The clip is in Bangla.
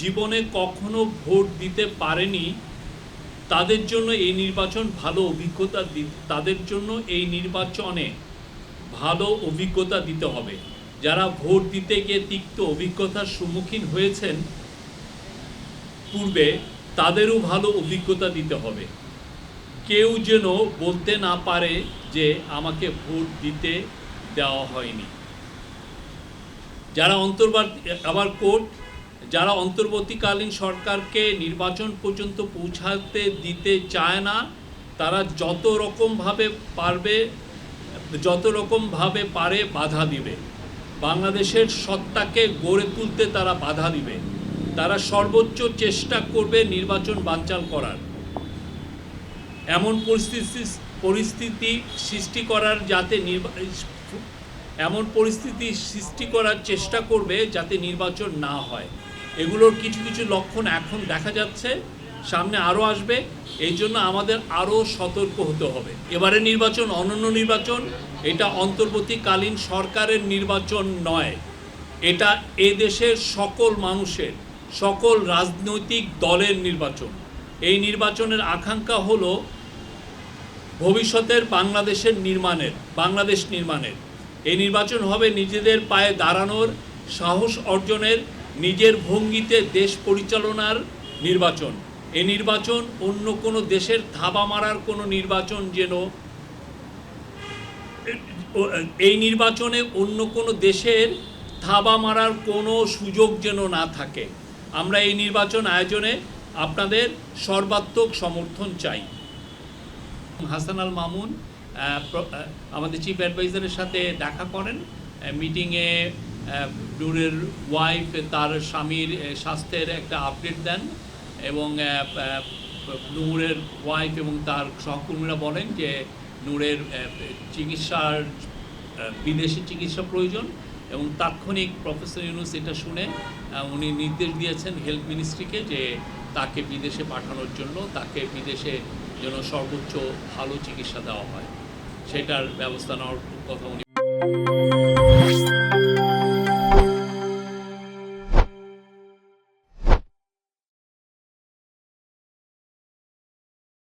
জীবনে কখনো ভোট দিতে পারেনি, তাদের জন্য এই নির্বাচন ভালো অভিজ্ঞতা তাদের জন্য এই নির্বাচনে ভালো অভিজ্ঞতা দিতে হবে। যারা ভোট দিতে গিয়ে তিক্ত অভিজ্ঞতার সম্মুখীন হয়েছেন, পূর্বে তাদেরও ভালো অভিজ্ঞতা দিতে হবে। কেউ যেন বলতে না পারে যে আমাকে ভোট দিতে দেওয়া হয়নি। যারা অন্তর্বর্তী আবার কোর্ট যারা অন্তর্বর্তীকালীন সরকারকে নির্বাচন পর্যন্ত পৌঁছাতে দিতে চায় না, তারা যত রকমভাবে পারবে, যত রকমভাবে পারে বাধা দিবে। বাংলাদেশের সত্তাকে গড়ে তুলতে তারা বাধা দিবে। তারা সর্বোচ্চ চেষ্টা করবে নির্বাচন বানচাল করার। এমন পরিস্থিতি পরিস্থিতি সৃষ্টি করার যাতে এমন পরিস্থিতি সৃষ্টি করার চেষ্টা করবে যাতে নির্বাচন না হয়। এগুলোর কিছু কিছু লক্ষণ এখন দেখা যাচ্ছে, সামনে আরও আসবে। এই জন্য আমাদের আরও সতর্ক হতে হবে। এবারে নির্বাচন, অনন্য নির্বাচন, এটা অন্তর্বর্তীকালীন সরকারের নির্বাচন নয়। এটা এ দেশের সকল মানুষের, সকল রাজনৈতিক দলের নির্বাচন। এই নির্বাচনের আকাঙ্ক্ষা হলো ভবিষ্যতের বাংলাদেশের নির্মাণের, বাংলাদেশ নির্মাণের। এই নির্বাচন হবে নিজেদের পায়ে দাঁড়ানোর, সাহস অর্জনের নিজের ভঙ্গিতে দেশ পরিচালনার নির্বাচন। এই নির্বাচন অন্য কোনো দেশের থাবা মারার কোনো নির্বাচন যেন এই নির্বাচনে অন্য কোনো দেশের থাবা মারার কোনো সুযোগ যেন না থাকে। আমরা এই নির্বাচন আয়োজনে আপনাদের সর্বাত্মক সমর্থন চাই। হাসান আল মামুন আমাদের চিফ অ্যাডভাইজারের সাথে দেখা করেন। মিটিংয়ে নূরের ওয়াইফ তার স্বামীর স্বাস্থ্যের একটা আপডেট দেন এবং নূরের ওয়াইফ এবং তার সহকর্মীরা বলেন যে নূরের চিকিৎসার বিদেশি চিকিৎসা প্রয়োজন এবং তাৎক্ষণিক প্রফেসর ইউনুস এটা শুনে উনি নির্দেশ দিয়েছেন হেলথ মিনিস্ট্রিকে যে তাকে বিদেশে পাঠানোর জন্য, তাকে বিদেশে যেন সর্বোচ্চ ভালো চিকিৎসা দেওয়া হয়। সেটার ব্যবস্থা নেওয়ার কথা উনি